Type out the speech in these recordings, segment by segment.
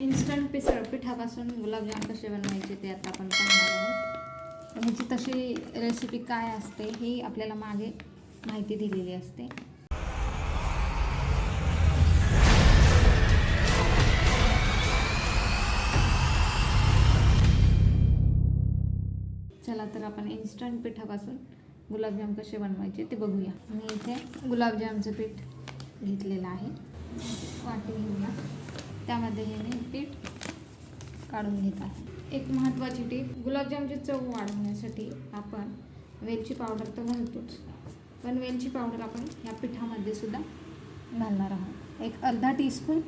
Instant पिसळ पिठापासून गुलाबजाम कसे बनवायचे ते आता आपण पाहणार आहोत. ह्याची तशी रेसिपी काय असते ही आपल्याला मागे माहिती दिलेली असते. चला तर आपण इन्स्टंट पिठापासून गुलाबजाम कसे बनवायचे ते बघूया. मी इथे गुलाबजामचं पीठ घेतलेलं आहे. वाटी घेऊया. त्यामध्ये हे मी पीठ काढून घेत आहे. एक महत्त्वाची टीप गुलाबजामची चव वाढवण्यासाठी आपण वेलची पावडर तर घालतोच. पण वेलची पावडर आपण या पिठामध्ये सुद्धा घालणार आहोत. एक अर्धा टीस्पून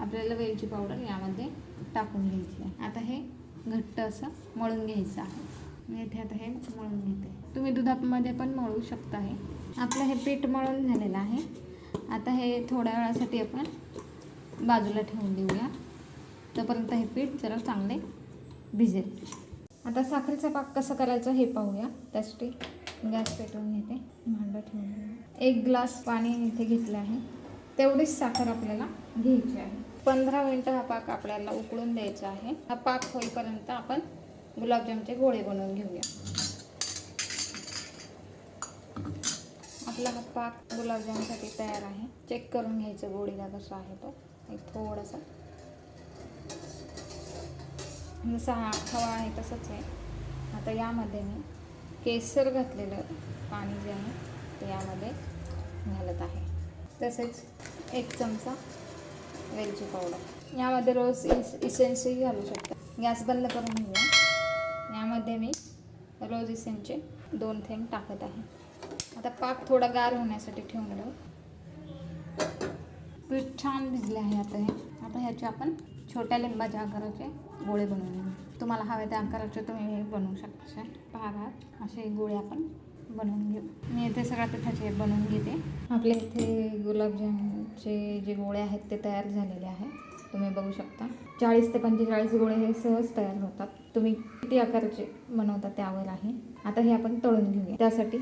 आपल्याला वेलची पावडर यामध्ये टाकून घ्यायची आहे. आता हे घट्ट असं मळून घ्यायचं आहे. मी इथे आता हे मळून घेते. तुम्ही दुधामध्ये पण मळू शकता हे. आपलं हे पीठ मळून झालेलं आहे. आता हे थोड्या वेळासाठी आपण बाजूला ठेवून देऊया. तोपर्यंत हे पीठ जरा चांगले भिजेल. आता साखरेचा पाक कसा करायचं हे पाहूया. त्यासाठी गॅस पेटवून घेते. भांडं ठेवून एक ग्लास पाणी इथे घेतलं आहे. तेवढीच साखर आपल्याला घ्यायची आहे. पंधरा मिनटं हा पाक आपल्याला उकळून द्यायचा आहे. हा पाक होईपर्यंत आपण गुलाबजामचे गोळे बनवून घेऊया. आपला हा पाक गुलाबजामसाठी तयार आहे. चेक करून घ्यायचं गोळीला कसा आहे तो. थोडासा. जसा म्हणजे हा हवा आहे तसंच आहे. आता यामध्ये मी केसर घातलेलं पाणी जे आहे ते यामध्ये घालत आहे. तसेच एक चमचा वेलची पावडर. यामध्ये रोज इस इसेन्सही घालू शकता. गॅस बंद करून घेऊया. यामध्ये मी रोज इसेनचे दोन थेंब टाकत आहे. आता पाक थोडा गार होण्यासाठी ठेवून पीठ छान भिजले आहे आता हे. आता ह्याचे आपण छोट्या लिंबाच्या आकाराचे गोळे बनवून घेऊ. तुम्हाला हवे त्या आकाराचे तुम्ही हे बनवू शकता पहा असे गोळे आपण बनवून घेऊ. मी इथे सगळ्या पिठाचे बनवून घेते. आपल्या इथे गुलाबजामचे जे गोळे आहेत ते तयार झालेले आहे. तुम्ही बघू शकता. चाळीस ते पंचेचाळीस गोळे हे सहज तयार होतात. तुम्ही किती आकाराचे बनवता त्यावर आहे. आता हे आपण तळून घेऊया. त्यासाठी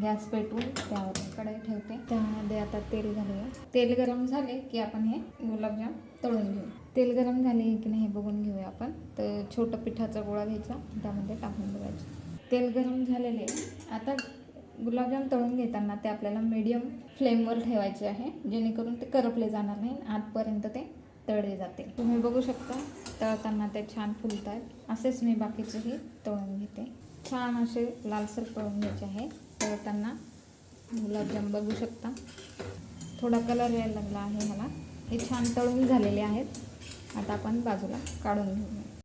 गॅस पेटवून त्यावर कढई ठेवते. त्यामध्ये आता तेल घालूया. तेल गरम झाले की आपण हे गुलाबजाम तळून घेऊ. तेल गरम झाले की नाही हे बघून घेऊया आपण. तर छोटं पिठाचा गोळा घ्यायचा. त्यामध्ये टाकून बघायचं. तेल गरम झालेले. आता गुलाबजाम तळून घेताना ते आपल्याला मीडियम फ्लेमवर ठेवायचे आहे. जेणेकरून ते करपले जाणार नाही आतपर्यंत ते तळले जाते. तुम्ही बघू शकता तळताना ते छान फुलत आहेत असेच मी बाकीचेही तळून घेते. छान असे लालसर तळून घ्यायचे आहे. करताना गुलाबजाम बघू शकता. थोडा कलर यायला लागला आहे ह्याला हे छान तळून झालेले आहेत. आता आपण बाजूला काढून घेऊया.